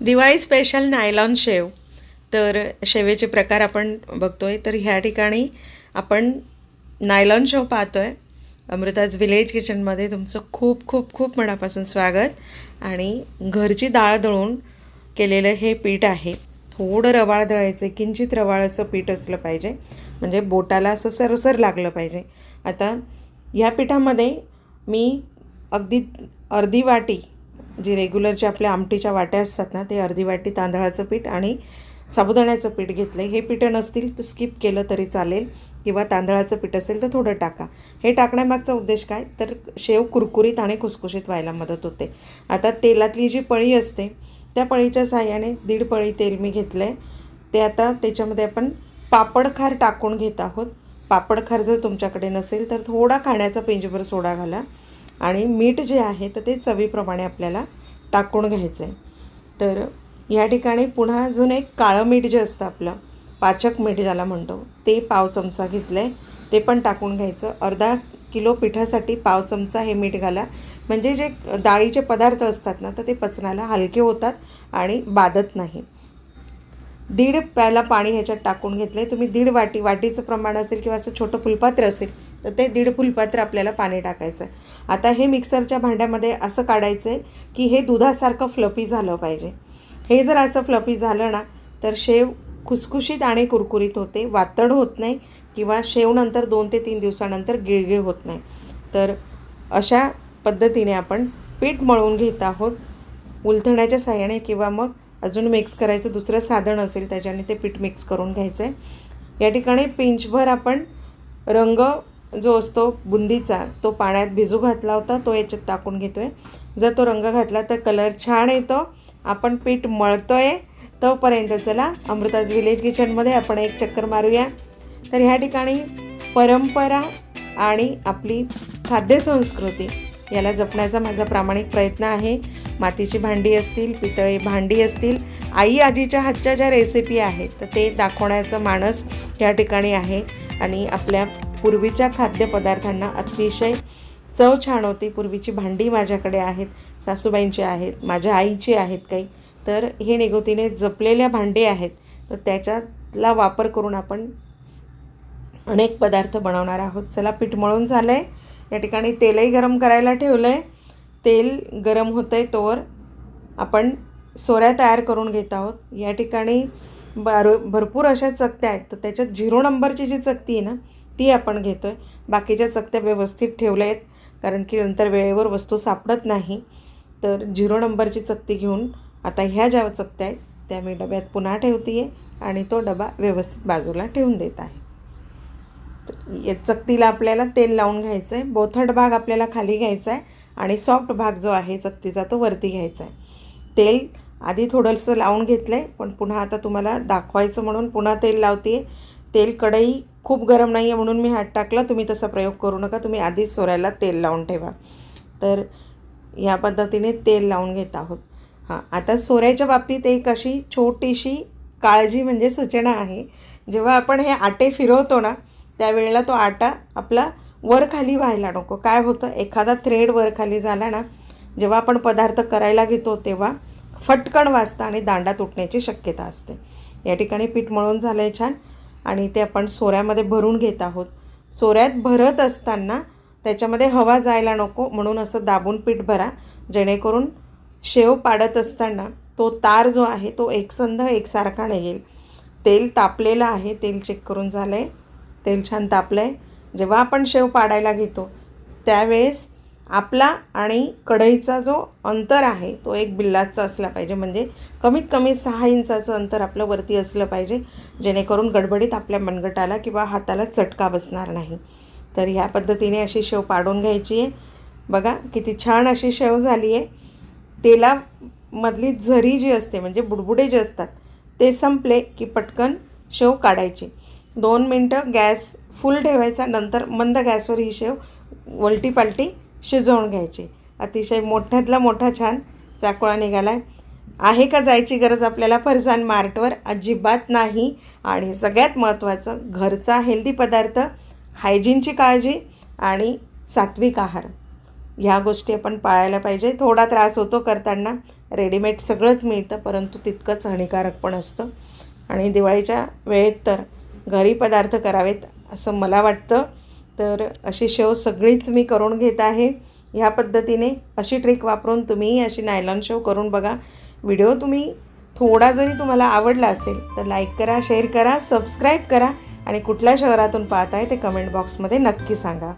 Diwali special nylon शेव. तर शेवेचे प्रकार आपण बघतो आहे तर ह्या ठिकाणी आपण नायलॉन शेव पाहतो आहे अमृताज विलेज किचनमध्ये तुमचं खूप खूप खूप मनापासून स्वागत. आणि घरची डाळ दळून केलेलं हे पीठ आहे. थोडं रवाळ दळायचं किंचित रवाळ असं पीठ असलं पाहिजे. म्हणजे बोटाला असं सरसर लागलं पाहिजे. आता ह्या पिठामध्ये मी अगदी अर्धी वाटी जी रेग्युलरच्या आपल्या आमटीच्या वाट्या असतात ना ते अर्धी वाटी तांदळाचं पीठ आणि साबुदाण्याचं पीठ घेतलं हे पिठं नसतील तर स्किप केलं तरी चालेल किंवा तांदळाचं पीठ असेल तर थोडं टाका. हे टाकण्यामागचा उद्देश काय? तर शेव कुरकुरीत आणि खुसखुशीत व्हायला मदत होते. आता तेलातली जी पळी असते त्या पळीच्या साह्याने दीड पळी तेल मी घेतलं आहे ते आता त्याच्यामध्ये आपण पापडखार टाकून घेत आहोत. पापडखार जर तुमच्याकडे नसेल तर थोडा खाण्याचा पिंजभर सोडा घाला. आणि मीठ जे आहे तर ते चवीप्रमाणे आपल्याला टाकून घ्यायचं आहे तर या ठिकाणी पुन्हा अजून एक काळं मीठ जे असतं आपलं पाचक मीठ ज्याला म्हणतो ते पाव चमचा घेतलं आहे ते पण टाकून घ्यायचं. अर्धा किलो पिठासाठी पाव चमचा हे मीठ घाला. म्हणजे जे डाळीचे पदार्थ असतात ना तर ते पचनाला हलके होतात आणि बाधत नाही. दीड प्याला पाणी ह्याच्यात टाकून घेतलं आहे तुम्ही दीड वाटी वाटीचं प्रमाण असेल किंवा असं छोटं फुलपात्र असेल तर ते दीड फुलपात्र आपल्याला पाणी टाकायचं आहे आता हे मिक्सरच्या भांड्यामध्ये असं काढायचं आहे की हे दुधासारखं फ्लपी झालं पाहिजे. हे जर असं फ्लपी झालं ना तर शेव खुसखुशीत आणि कुरकुरीत होते वातड होत नाही किंवा शेवनंतर दोन ते तीन दिवसानंतर गिळगिळ होत नाही. तर अशा पद्धतीने आपण पीठ मळून घेत आहोत. उलथण्याच्या साह्याने किंवा मग अजून मिक्स करायचं दुसरं साधन असेल त्याच्याने ते पीठ मिक्स करून घ्यायचं आहे या ठिकाणी पिंचभर आपण रंग जो असतो बुंदीचा तो पाण्यात भिजू घातला होता तो याच्यात टाकून घेतो आहे जर तो रंग घातला तर कलर छान येतो. आपण पीठ मळतो आहे तोपर्यंत चला अमृताज विलेज किचनमध्ये आपण एक चक्कर मारूया. तर ह्या ठिकाणी परंपरा आणि आपली खाद्यसंस्कृती याला जपण्याचा माझा प्रामाणिक प्रयत्न आहे. मातीची भांडी असतील पितळी भांडी असतील आई आजीच्या हातच्या ज्या रेसिपी आहेत तर ते दाखवण्याचं मानस या ठिकाणी आहे. आणि आपल्या पूर्वीच्या खाद्यपदार्थांना अतिशय चव छान होती. पूर्वीची भांडी माझ्याकडे आहेत सासूबाईंची आहेत माझ्या आईची आहेत काही. तर हे निगोतीने जपलेल्या भांडी आहेत. तर त्याच्यातला वापर करून आपण अनेक पदार्थ बनवणार आहोत. चला पीठ मळून झालं आहे या ठिकाणी तेलही गरम करायला ठेवलं आहे तेल गरम होतं आहे तोवर आपण सोऱ्या तयार करून घेत आहोत. या ठिकाणी बार भरपूर अशा चकत्या आहेत. तर त्याच्यात झिरो नंबरची जी चकती आहे ना ती आपण घेतो आहे बाकीच्या चकत्या व्यवस्थित ठेवल्या आहेत. कारण की नंतर वेळेवर वस्तू सापडत नाही. तर झिरो नंबरची चकती घेऊन आता ह्या ज्या चकत्या आहेत त्या मी डब्यात पुन्हा ठेवते आहे आणि तो डबा व्यवस्थित बाजूला ठेवून देत आहे. तर या चकतीला आपल्याला तेल लावून घ्यायचं आहे बोथट भाग आपल्याला खाली घ्यायचा आहे आणि सॉफ्ट भाग जो आहे चकतीचा तो वरती घ्यायचा आहे. तेल आधी थोडंसं लावून घेतलं आहे पण पुन्हा आता तुम्हाला दाखवायचं म्हणून पुन्हा तेल लावते तेल कढई खूप गरम नाही आहे म्हणून मी हात टाकला तुम्ही तसा प्रयोग करू नका तुम्ही आधीच सोऱ्याला तेल लावून ठेवा. तर ह्या पद्धतीने तेल लावून घेत आहोत. हां आता सोऱ्याच्या बाबतीत एक अशी छोटीशी काळजी म्हणजे सूचना आहे. जेव्हा आपण हे आटे फिरवतो ना त्यावेळेला तो आटा आपला वर खाली व्हायला नको. काय होतं? एखादा थ्रेड वर खाली झाला ना जेव्हा आपण पदार्थ करायला घेतो तेव्हा फटकन वाजतं आणि दांडा तुटण्याची शक्यता असते. या ठिकाणी पीठ मळून झालं आहे छान आणि ते आपण सोऱ्यामध्ये भरून घेत आहोत. सोऱ्यात भरत असताना त्याच्यामध्ये हवा जायला नको म्हणून असं दाबून पीठ भरा. जेणेकरून शेव पाडत असताना तो तार जो आहे तो एकसंध एकसारखा नाही येईल तेल तापलेलं आहे तेल चेक करून झालं आहे तेल छान तापलं आहे जेव्हा आपण शेव पाडायला घेतो त्यावेळेस आपला आणि कढईचा जो अंतर आहे तो एक बिल्लाचा असला पाहिजे. म्हणजे कमीत कमी सहा इंचाचं अंतर आपलं वरती असलं पाहिजे जेणेकरून गडबडीत आपल्या मनगटाला किंवा हाताला चटका बसणार नाही. तर ह्या पद्धतीने अशी शेव पाडून घ्यायची आहे. बघा किती छान अशी शेव झाली आहे. तेलामधली झरी जी असते म्हणजे बुडबुडे जे असतात ते संपले की पटकन शेव काढायची. दोन मिनटं गॅस फुल ठेवायचा नंतर मंद गॅसवर ही शेव वलटी पालटी शिजवून घ्यायची. अतिशय मोठ्यातला मोठा छान चाकोळा निघाला आहे आहे का जायची गरज आपल्याला? फरसान मार्टवर अजिबात नाही. आणि सगळ्यात महत्त्वाचं घरचा हेल्दी पदार्थ हायजीनची काळजी आणि सात्विक आहार. ह्या गोष्टी आपण पाळायला पाहिजे. थोडा त्रास होतो करताना. रेडीमेड सगळंच मिळतं परंतु तितकंच हानिकारक पण असतं. आणि दिवाळीच्या वेळेत तर घरी पदार्थ करावेत असं मला वाटतं. तर अशी शेव सगळीच मी करून घेत आहे. ह्या पद्धतीने अशी ट्रिक वापरून तुम्ही अशी नायलॉन शेव करून बघा. व्हिडिओ तुम्ही थोडा जरी तुम्हाला आवडला असेल तर लाईक करा शेअर करा सबस्क्राईब करा आणि कुठल्या शहरातून पाहताय ते कमेंट बॉक्समध्ये नक्की सांगा.